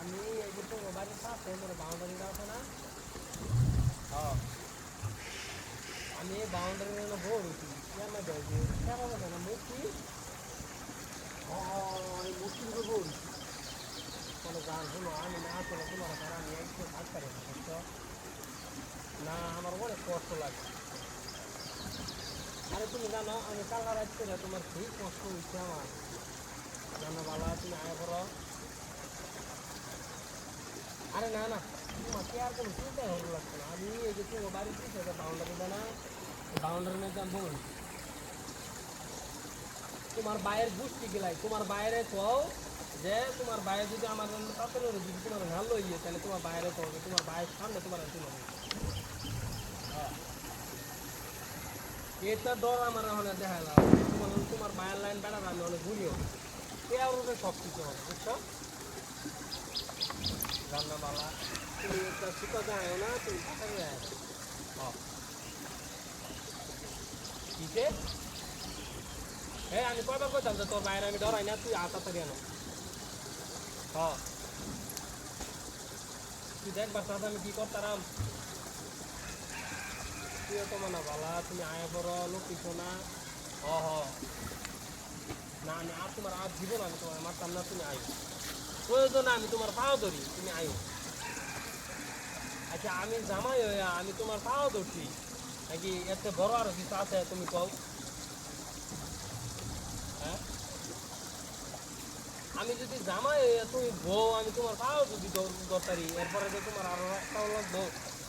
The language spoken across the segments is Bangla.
আমি এই তো বাড়ির পাশে মোর বাউন্ডারিটা আছে আমি বাউন্ডারির জন্য কেন যে কেন দেয় না এই মূর্তির উপর কোনো গান শোনো আমি না শোনো আমি একটু থাকতে না আমার অনেক কষ্ট লাগে তুমি জানো আমি কালা রাত করে তোমার খুবই কষ্ট হচ্ছে আমার জানো বালা তুমি আয় করো আরে না না তোমার কি আর কোনো চিন্তাই ভালো লাগছে না আমি এই যে তোমার বাড়ির পিছনে বাউন্ডারি না বাউন্ডারি মধ্যে আমি বলি তোমার বাইরের বুঝতে গেলাই তোমার বাইরে কও যে তোমার বাইরে যদি আমার তাতে যদি তোমার ভালো ইয়ে তাহলে তোমার বাইরে কও তোমার বাইরের সামনে তোমার তুলো এটা ডর আমার এখন দেখা গেল তোমার তোমার বাইরের লাইন বেড়াবে আমি অনেক ঘুরিও পেয়ার উপরে সব কিছু হবে, বুঝছ? রান্নাবালা তুমি একটা শুকা যায় না, তুমি তাড়াতাড়ি যায় কিসে আমি কয়বার কইতাম যে তোর বাইরে আমি ডরাই না, তুই আ তাড়াতাড়ি আনো। হ্যাঁ তুই দেখবার সাথে আমি কি করতাম? আচ্ছা আমি জামাই হইয়া, আমি তোমার পাও ধরছি নাকি এতে বড় কিছু আছে তুমি কও হ্যাঁ? আমি যদি জামাই হইয়া, তুমি বউ, আমি তোমার পাও যদি দরকারি। এরপরে তোমার আরও লাগবো শোনো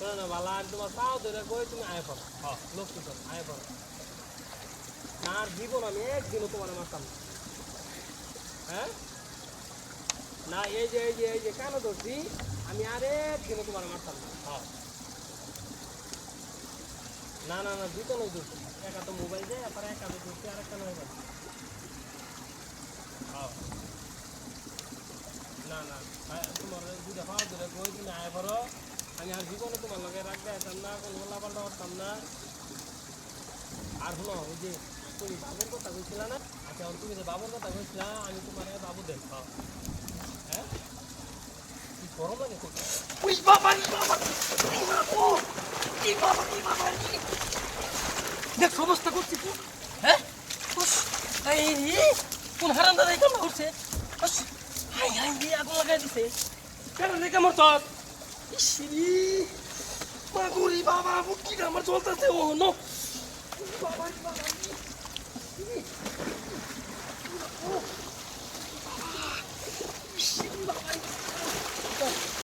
না করো। না। না দুটো নয় ধরছি? মোবাইল যায় এরপরে একা তো ধরছি, আর একটা না না তোমার দুটা পাও ধরে কই তুমি আয় পড়ো আমি আর জীবনে তোমার লগে রাখতে যেতাম না, কোনো লাপাল্টা করতাম না। আর হলো, ওই যে তুমি বাবুর কথা কইছিলা না? আচ্ছা তুমি যে বাবুর কথা কইছিলা, আমি তোমার বাবু দেখ হ্যাঁ? কি লাগে খুব উই বাবা বাবা বাবা বাবা দেখ অবস্থা করছি হ্যাঁ? কোন হাই হাই রে আগুন লাগাই দিছে। কেন রেখে মর তোর? ইসিরি মাগুরি বাবা বুকিটা আমার চলতেছে ও নো। বাবা বাবা